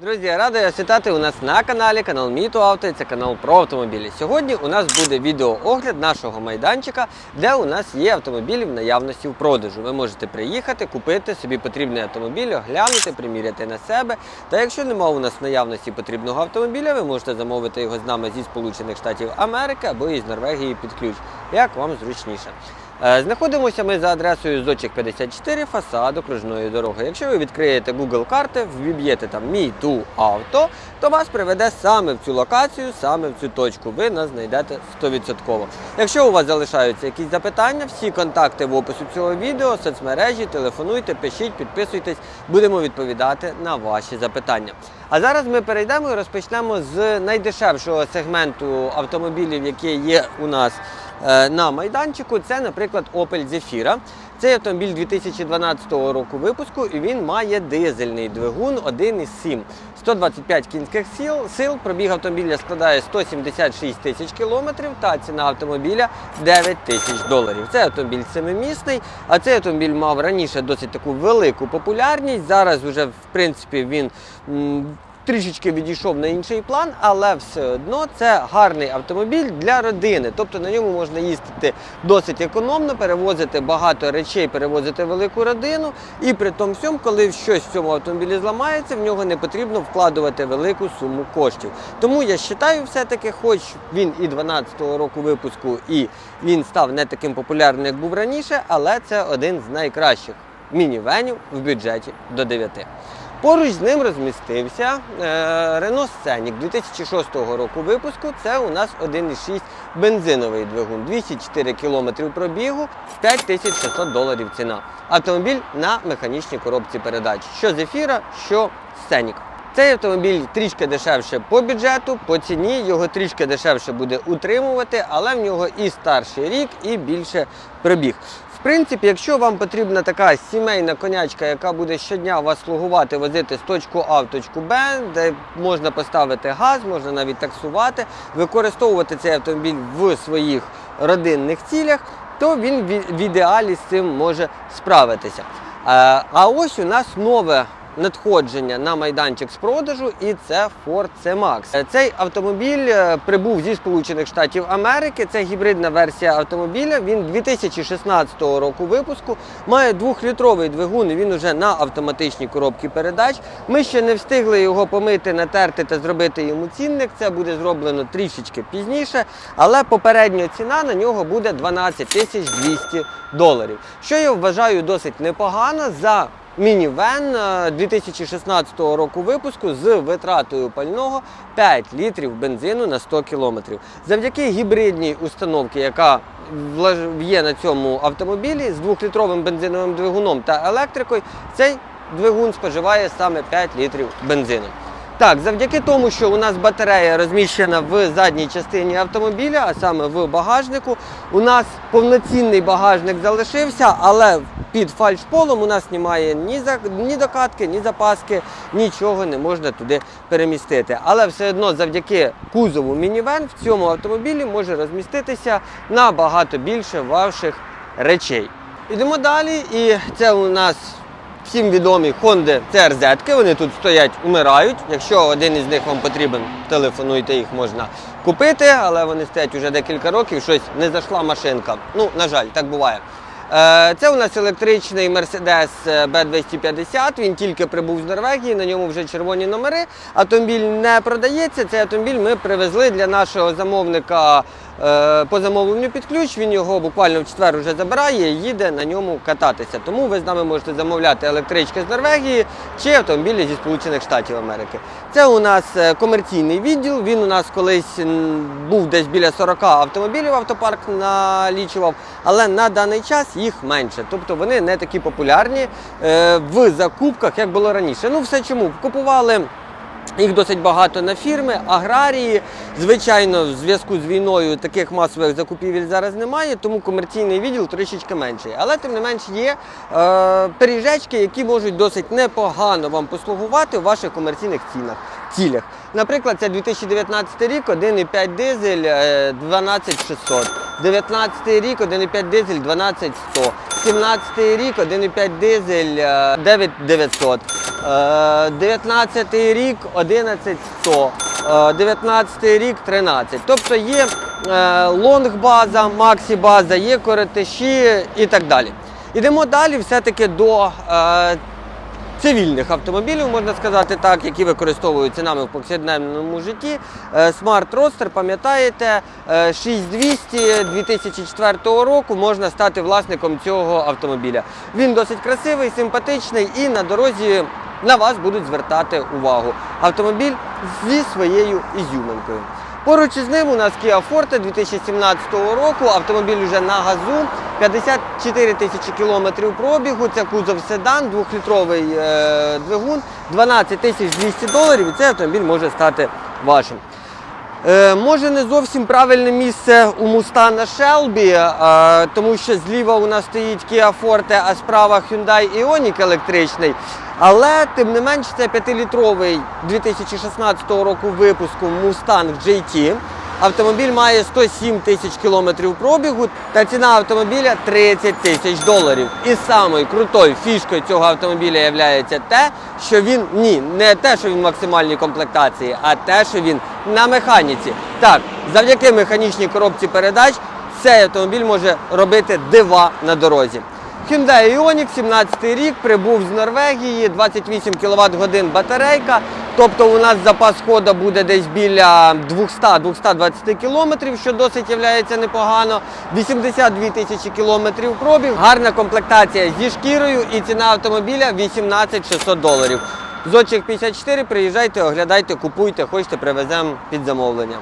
Друзі, радий вас вітати у нас на каналі, канал Міто Авто, це канал про автомобілі. Сьогодні у нас буде відеоогляд нашого майданчика, де у нас є автомобілі в наявності в продажу. Ви можете приїхати, купити собі потрібний автомобіль, оглянути, приміряти на себе. Та якщо немає у нас в наявності потрібного автомобіля, ви можете замовити його з нами зі Сполучених Штатів Америки або із Норвегії під ключ, як вам зручніше. Е, Знаходимося ми за адресою Зодчик 54, фасад окружної дороги. Якщо ви відкриєте Google карти, вб'єте там мій ту авто, то вас приведе саме в цю локацію, саме в цю точку. Ви нас знайдете 100%. Якщо у вас залишаються якісь запитання, всі контакти в опису цього відео, соцмережі, телефонуйте, пишіть, підписуйтесь, будемо відповідати на ваші запитання. А зараз ми перейдемо і розпочнемо з найдешевшого сегменту автомобілів, які є у нас на майданчику. Це, наприклад, Opel Zafira. Цей автомобіль 2012 року випуску і він має дизельний двигун 1,7. 125 кінських сил, сил, пробіг автомобіля складає 176 тисяч кілометрів та ціна автомобіля 9 тисяч доларів. Це автомобіль семимісний, а цей автомобіль мав раніше досить таку велику популярність. Зараз вже в принципі він трішечки відійшов на інший план, але все одно це гарний автомобіль для родини. Тобто на ньому можна їздити досить економно, перевозити багато речей, перевозити велику родину. І при тому всьому, коли щось в цьому автомобілі зламається, в нього не потрібно вкладувати велику суму коштів. Тому я вважаю, все-таки, хоч він і 12-го року випуску, і він став не таким популярним, як був раніше, але це один з найкращих мінівенів в бюджеті до 9. Поруч з ним розмістився е, Renault Scenic 2006 року випуску. Це у нас 1,6 бензиновий двигун, 204 км пробігу, 5600 доларів ціна. Автомобіль на механічній коробці передач. Що Zephyr, що Scenic. Цей автомобіль трішки дешевше по бюджету, по ціні його трішки дешевше буде утримувати, але в нього і старший рік, і більше пробіг. Принципі, якщо вам потрібна така сімейна конячка, яка буде щодня вас слугувати, возити з точку А в точку Б, де можна поставити газ, можна навіть таксувати, використовувати цей автомобіль в своїх родинних цілях, то він в в ідеалі з цим може справитися. Е, А ось у нас нове надходження на майданчик з продажу, і це Ford C-Max. Е, Цей автомобіль е, прибув зі Сполучених Штатів Америки. Це гібридна версія автомобіля. Він 2016 року випуску. Має двохлітровий двигун. Він уже на автоматичній коробці передач. Ми ще не встигли його помити, натерти та зробити йому цінник. Це буде зроблено трішечки пізніше, але попередня ціна на нього буде 12 тисяч 200 доларів. Що я вважаю досить непогано за мінівен е, 2016 року випуску з витратою пального 5 літрів бензину на 100 кілометрів. Завдяки гібридній установці, яка є на цьому автомобілі з 2-літровим бензиновим двигуном та електрикою, цей двигун споживає саме 5 літрів бензину. Так, завдяки тому, що у нас батарея розміщена в задній частині автомобіля, а саме в багажнику, у нас повноцінний багажник залишився, але під фальшполом у нас немає ні, ні докатки, ні запаски, нічого не можна туди перемістити. Але все одно завдяки кузову мінівен в цьому автомобілі може розміститися набагато більше ваших речей. Ідемо далі, і це у нас всім відомі Honda CRZ, вони тут стоять, умирають. Якщо один із них вам потрібен, телефонуйте, їх можна купити, але вони стоять вже декілька років, щось не зайшла машинка. Ну, на жаль, так буває. Е, Це у нас електричний Mercedes B250, він тільки прибув з Норвегії, на ньому вже червоні номери. Автомобіль не продається. Цей автомобіль ми привезли для нашого замовника е, по замовленню під ключ. Він його буквально в четвер вже забирає і їде на ньому кататися. Тому ви з нами можете замовляти електрички з Норвегії чи автомобілі зі Сполучених Штатів Америки. Це у нас е, комерційний відділ. Він у нас колись був десь біля 40 автомобілів автопарк налічував, але на даний час їх менше. Тобто вони не такі популярні е, в закупках, як було раніше. Ну все чому? Купували Їх досить багато на фірми, аграрії. Звичайно, в зв'язку з війною таких масових закупівель зараз немає, тому комерційний відділ трішечки менший. Але тим не менш є е, пиріжечки, які можуть досить непогано вам послугувати у ваших комерційних цінах, цілях. Наприклад, це 2019 рік, 1,5 дизель е, 12600. 19 рік, 1,5 дизель 12100. 17 рік, 1,5 дизель е, 9900. Е, 19 рік 11100, е, 19 рік 13. Тобто є е, лонг-база, максі-база, є коротиші і так далі. Ідемо далі все-таки до е, цивільних автомобілів, можна сказати так, які використовуються нами в повсякденному житті. Е, Smart Roadster, пам'ятаєте, е, 6200 2004 року можна стати власником цього автомобіля. Він досить красивий, симпатичний і на дорозі на вас будуть звертати увагу. Автомобіль зі своєю ізюминкою. Поруч із ним у нас Kia Forte 2017 року. Автомобіль вже на газу, 54 тисячі кілометрів пробігу. Це кузов седан, двохлітровий е, двигун, 12 тисяч 200 доларів. І цей автомобіль може стати вашим. Е, може не зовсім правильне місце у Мустана на Шелбі, тому що зліва у нас стоїть Kia Forte, а справа Hyundai Ioniq електричний. Але тим не менш це 5-літровий 2016 року випуску Mustang GT. Автомобіль має 107 тисяч кілометрів пробігу та ціна автомобіля 30 тисяч доларів. І самою крутою фішкою цього автомобіля є те, що він ні, не те, що він в максимальній комплектації, а те, що він на механіці. Так, завдяки механічній коробці передач цей автомобіль може робити дива на дорозі. Hyundai Ioniq 17 рік прибув з Норвегії, 28 кВт годин батарейка. Тобто у нас запас хода буде десь біля 200-220 км, що досить є непогано. 82 тисячі кілометрів пробіг, гарна комплектація зі шкірою і ціна автомобіля 18 600 доларів. Зодчик 54, приїжджайте, оглядайте, купуйте, хочете, привеземо під замовлення.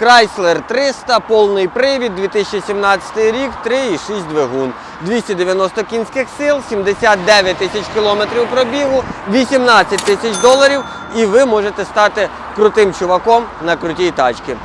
Chrysler 300, повний привід, 2017 рік, 3,6 двигун, 290 кінських сил, 79 тисяч кілометрів пробігу, 18 тисяч доларів, і ви можете стати крутим чуваком на крутій тачці.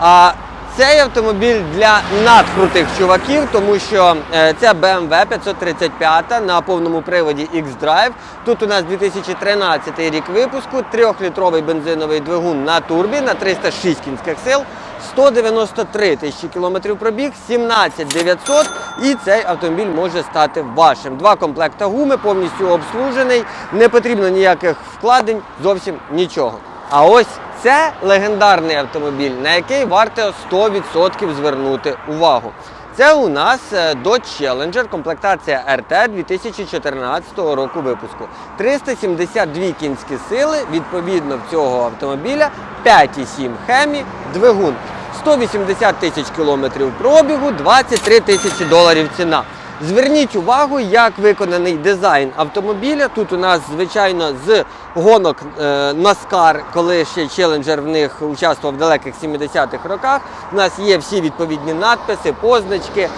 А цей автомобіль для надкрутих чуваків, тому що це BMW 535 на повному приводі X-Drive. Тут у нас 2013 рік випуску, 3-літровий бензиновий двигун на турбі на 306 кінських сил. 193 тисячі кілометрів пробіг, 17 900 і цей автомобіль може стати вашим. Два комплекта гуми, повністю обслужений, не потрібно ніяких вкладень, зовсім нічого. А ось це легендарний автомобіль, на який варто 100% звернути увагу. Це у нас е, Dodge Challenger, комплектація RT 2014 року випуску. 372 кінські сили, відповідно в цього автомобіля 5,7 хемі, двигун. 180 тисяч кілометрів пробігу, 23 тисячі доларів ціна. Зверніть увагу, як виконаний дизайн автомобіля. Тут у нас, звичайно, з гонок е, NASCAR, коли ще Challenger в них участвував в далеких 70-х роках. У нас є всі відповідні надписи, позначки.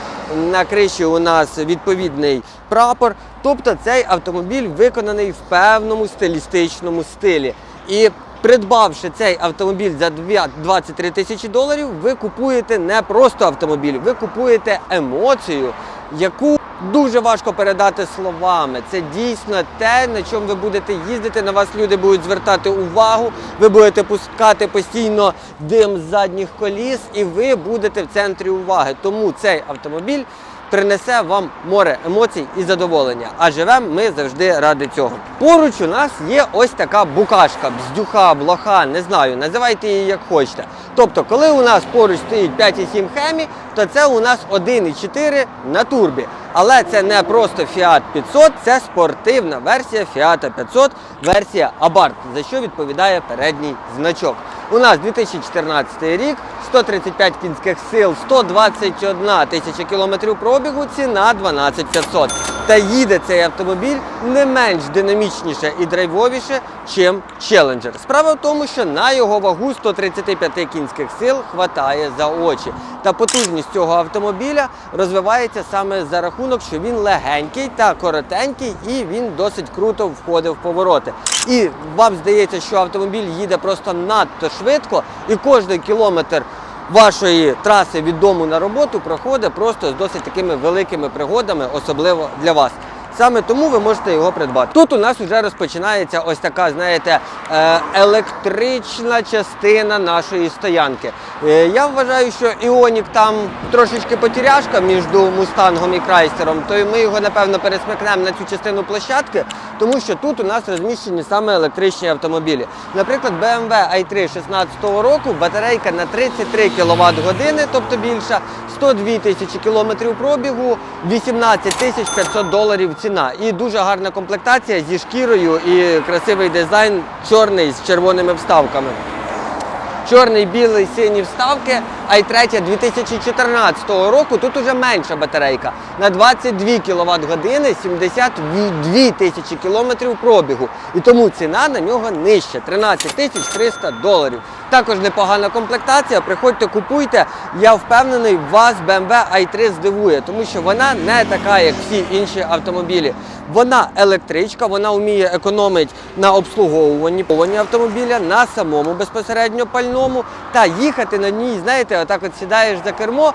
На криші у нас відповідний прапор. Тобто цей автомобіль виконаний в певному стилістичному стилі. І Придбавши цей автомобіль за 2 23 тисячі доларів, ви купуєте не просто автомобіль, ви купуєте емоцію, яку дуже важко передати словами. Це дійсно те, на чому ви будете їздити. На вас люди будуть звертати увагу, ви будете пускати постійно дим з задніх коліс, і ви будете в центрі уваги. Тому цей автомобіль принесе вам море емоцій і задоволення. А живемо ми завжди ради цього. Поруч у нас є ось така букашка, бздюха, блоха, не знаю, називайте її як хочете. Тобто, коли у нас поруч стоїть 5,7 хемі, то це у нас 1,4 на турбі. Але це не просто Fiat 500, це спортивна версія Fiat 500, версія Abarth, за що відповідає передній значок. У нас 2014 рік, 135 кінських сил, 121 тисяча кілометрів пробігу, ціна 12 500. Та їде цей автомобіль не менш динамічніше і драйвовіше, чим Challenger. Справа в тому, що на його вагу 135 кінських сил хватає за очі. Та потужність цього автомобіля розвивається саме за рахунок, що він легенький та коротенький, і він досить круто входить в повороти. І вам здається, що автомобіль їде просто надто швидко, і кожний кілометр вашої траси від дому на роботу проходить просто з досить такими великими пригодами, особливо для вас. Саме тому ви можете його придбати. Тут у нас вже розпочинається ось така, знаєте, е, електрична частина нашої стоянки. Е, Я вважаю, що Іонік там трошечки потеряшка між Мустангом і Крайстером, то ми його напевно пересмикнемо на цю частину площадки, тому що тут у нас розміщені саме електричні автомобілі. Наприклад, BMW i3 16 року, батарейка на 33 кВт години, тобто більша, 102 тисячі кілометрів пробігу, 18 тисяч 500 доларів ціна. І дуже гарна комплектація зі шкірою і красивий дизайн, чорний з червоними вставками. Чорний, білий, сині вставки, i3 2014 року. Тут уже менша батарейка на 22 кВт години, 72 тисячі кілометрів пробігу. І тому ціна на нього нижча 13 тисяч 300 доларів. Також непогана комплектація. Приходьте, купуйте. Я впевнений, вас BMW i3 здивує, тому що вона не така, як всі інші автомобілі. Вона електричка, вона вміє економити на обслуговуванні автомобіля, на самому безпосередньо пальному. Та їхати на ній, знаєте, отак от сідаєш за кермо.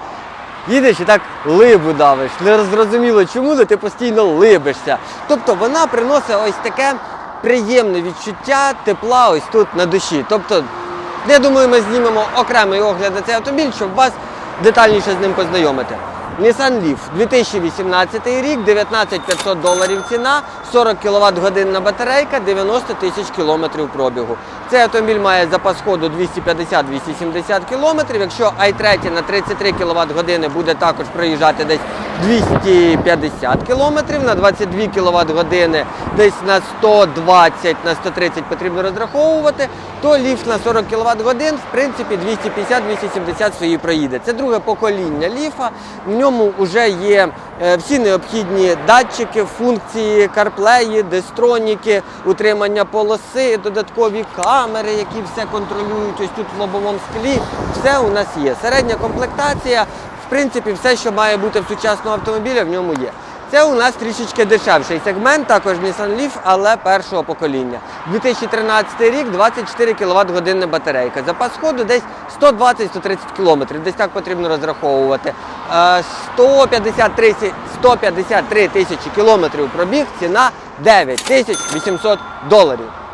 Їдеш і так либу давиш. Не зрозуміло чому, але ти постійно либишся. Тобто вона приносить ось таке приємне відчуття тепла ось тут на душі. Тобто, я думаю, ми знімемо окремий огляд на цей автомобіль, щоб вас детальніше з ним познайомити. Nissan Leaf 2018 рік, 19 500 доларів ціна, 40 кВт годинна батарейка, 90 тисяч кілометрів пробігу. Цей автомобіль має запас ходу 250-270 кілометрів. Якщо i3 на 33 кВт години буде також проїжджати десь 250 кілометрів, на 22 кВт десь на 120 на 130 потрібно розраховувати, то ліфт на 40 кВт годин, в принципі, 250-270 свої проїде. Це друге покоління ліфа. В ньому вже є е, всі необхідні датчики, функції, карплеї, дестроніки, утримання полоси, додаткові камери, які все контролюють. Ось тут в лобовому склі. Все у нас є. Середня комплектація, в принципі, все, що має бути в сучасному автомобілі, в ньому є. Це у нас трішечки дешевший сегмент, також Nissan Leaf, але першого покоління. 2013 рік 24 кВт годинна батарейка. Запас ходу десь 120-130 км. Десь так потрібно розраховувати. Е, 153, 153 тисячі кілометрів пробіг, ціна 9 тисяч 800 доларів.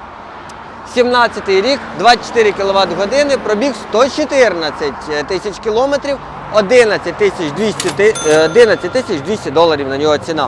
17 рік, 24 кВт години, пробіг 114 тисяч кілометрів, 11 тисяч 200, ти- е, 11 тисяч 200 доларів на нього ціна.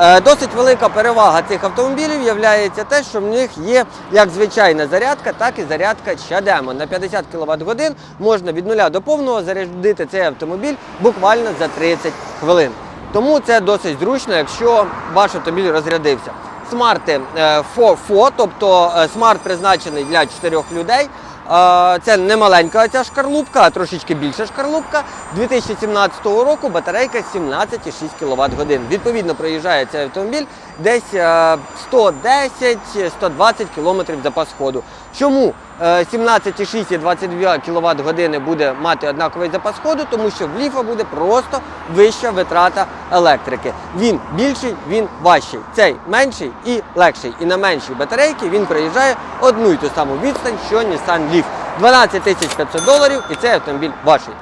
Е, Досить велика перевага цих автомобілів є те, що в них є як звичайна зарядка, так і зарядка чадемо. На 50 кВт годин можна від нуля до повного зарядити цей автомобіль буквально за 30 хвилин. Тому це досить зручно, якщо ваш автомобіль розрядився. Смарти е, FO, тобто е, смарт призначений для чотирьох людей. Е, Це не маленька ця шкарлупка, а трошечки більша шкарлупка. 2017 року батарейка 17,6 кВт годин. Відповідно, проїжджає цей автомобіль десь е, 110-120 км запас ходу. Чому 17,6 і 22 кВт години буде мати однаковий запас ходу? Тому що в ліфа буде просто вища витрата електрики. Він більший, він важчий. Цей менший і легший. І на меншій батарейці він проїжджає одну й ту саму відстань, що Nissan Leaf. 12 500 доларів і цей автомобіль ваший.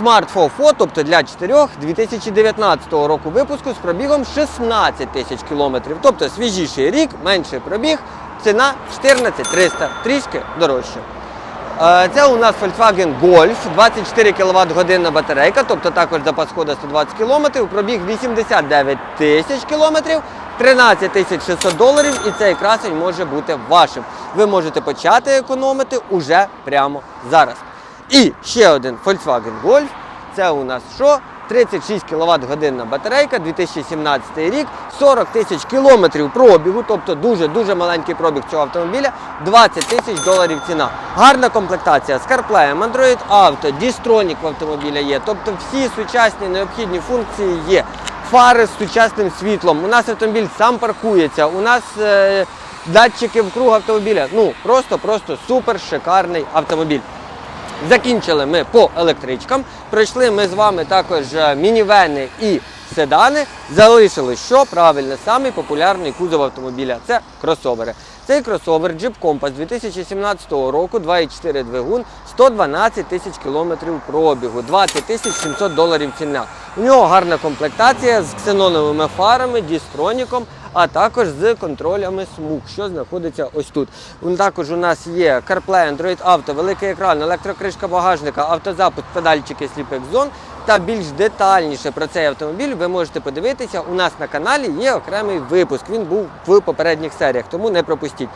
Smart 4 Fo, тобто для 4 2019 року випуску з пробігом 16 тисяч кілометрів. Тобто свіжіший рік, менший пробіг, ціна 14 300, трішки дорожче. Це у нас Volkswagen Golf, 24 кВт годинна батарейка, тобто також запас ходу 120 км, пробіг 89 тисяч кілометрів, 13 тисяч 600 доларів і цей красень може бути вашим. Ви можете почати економити уже прямо зараз. І ще один Volkswagen Golf. Це у нас що? 36 кВт годинна батарейка, 2017 рік, 40 тисяч кілометрів пробігу, тобто дуже-дуже маленький пробіг цього автомобіля, 20 тисяч доларів ціна. Гарна комплектація з CarPlay, Android Auto, Distronic в автомобіля є, тобто всі сучасні необхідні функції є. фари з сучасним світлом. У нас автомобіль сам паркується. У нас е, датчики вкруг автомобіля. Ну просто-просто супер шикарний автомобіль. Закінчили ми по електричкам. Пройшли ми з вами також е, мінівени і седани. Залишили що правильно, самий популярний кузов автомобіля це кросовери. Цей кросовер Jeep Compass 2017 року, 2,4 двигун, 112 тисяч кілометрів пробігу, 20 тисяч 700 доларів ціна. У нього гарна комплектація з ксеноновими фарами, дістроніком, а також з контролями смуг, що знаходиться ось тут. Також у нас є CarPlay, Android Auto, великий екран, електрокришка багажника, автозапуск, педальчики сліпих Zone. Та більш детальніше про цей автомобіль ви можете подивитися. У нас на каналі є окремий випуск. Він був в попередніх серіях, тому не пропустіть.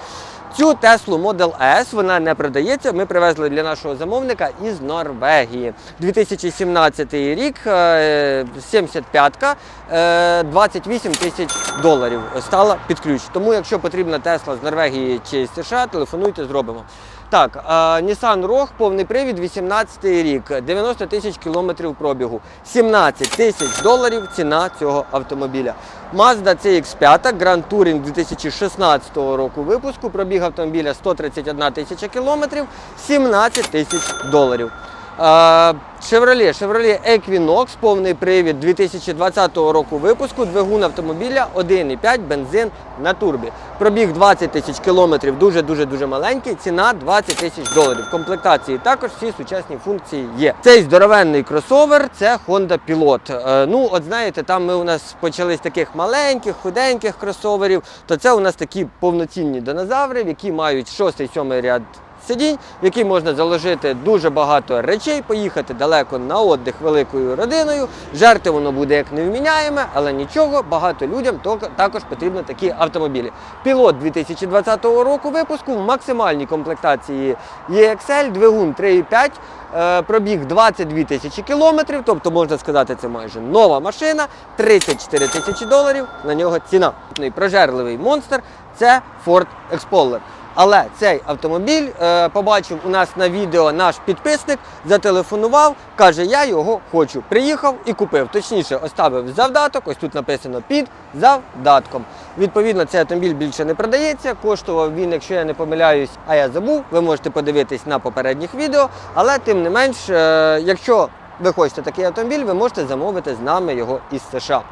Цю Tesla Model S вона не продається. Ми привезли для нашого замовника із Норвегії. 2017 рік, е, 75-ка, е, 28 тисяч доларів стала під ключ. Тому, якщо потрібна Tesla з Норвегії чи з США, телефонуйте, зробимо. Так, Nissan Rogue, повний привід, 18 рік, 90 тисяч кілометрів пробігу, 17 тисяч доларів ціна цього автомобіля. Mazda CX-5 Grand Touring 2016 року випуску, пробіг автомобіля 131 тисяча кілометрів, 17 тисяч доларів. Chevrolet, Chevrolet Equinox, повний привід 2020 року випуску, двигун автомобіля 1,5 бензин на турбі. Пробіг 20 тисяч кілометрів, дуже-дуже дуже маленький, ціна 20 тисяч доларів. В комплектації також всі сучасні функції є. Цей здоровенний кросовер це Honda Pilot. Е, ну, от знаєте, там ми у нас почали з таких маленьких, худеньких кросоверів, то це у нас такі повноцінні динозаври, які мають 6-7 ряд сидінь, в який можна заложити дуже багато речей, поїхати далеко на отдих великою родиною. Жерти воно буде як невміняєме, але нічого, багато людям також потрібні такі автомобілі. Пілот 2020 року випуску в максимальній комплектації EXL, двигун 3,5. е, Пробіг 22 тисячі кілометрів, тобто можна сказати, це майже нова машина, 34 тисячі доларів. На нього ціна. Ну Прожерливий монстр це Ford Explorer. Але цей автомобіль е, побачив у нас на відео наш підписник, зателефонував, каже, я його хочу. Приїхав і купив. Точніше, оставив завдаток. Ось тут написано під завдатком. Відповідно, цей автомобіль більше не продається. Коштував він, якщо я не помиляюсь, а я забув. Ви можете подивитись на попередніх відео. Але тим не менш, е, якщо ви хочете такий автомобіль, ви можете замовити з нами його із США.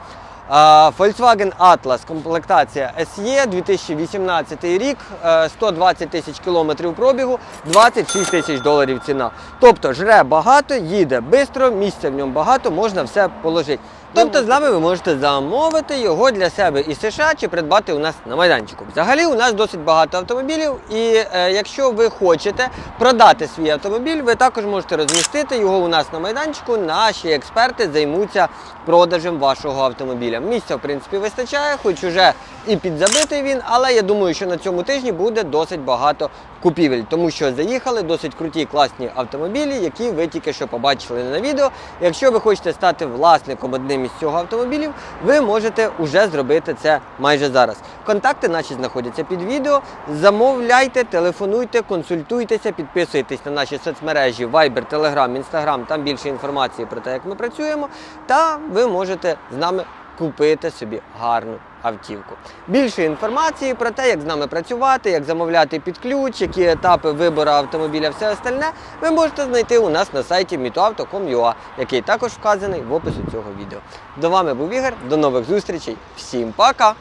Volkswagen Atlas, комплектація SE, 2018 рік, е, 120 тисяч кілометрів пробігу, 26 тисяч доларів ціна. Тобто жре багато, їде швидко, місця в ньому багато, можна все положити. Тобто з нами ви можете замовити його для себе із США чи придбати у нас на майданчику. Взагалі у нас досить багато автомобілів, і е, якщо ви хочете продати свій автомобіль, ви також можете розмістити його у нас на майданчику. Наші експерти займуться продажем вашого автомобіля. Місця, в принципі, вистачає, хоч уже і підзабитий він, але я думаю, що на цьому тижні буде досить багато купівель, тому що заїхали досить круті, класні автомобілі, які ви тільки що побачили на відео. Якщо ви хочете стати власником одним із цього автомобілів, ви можете вже зробити це майже зараз. Контакти наші знаходяться під відео. Замовляйте, телефонуйте, консультуйтеся, підписуйтесь на наші соцмережі Viber, Telegram, Instagram, там більше інформації про те, як ми працюємо. Та ви можете з нами купити собі гарну автівку. Більше інформації про те, як з нами працювати, як замовляти під ключ, які етапи вибору автомобіля, все остальне, ви можете знайти у нас на сайті mitoauto.com.ua, який також вказаний в описі цього відео. До вами був Ігор, до нових зустрічей, всім пока!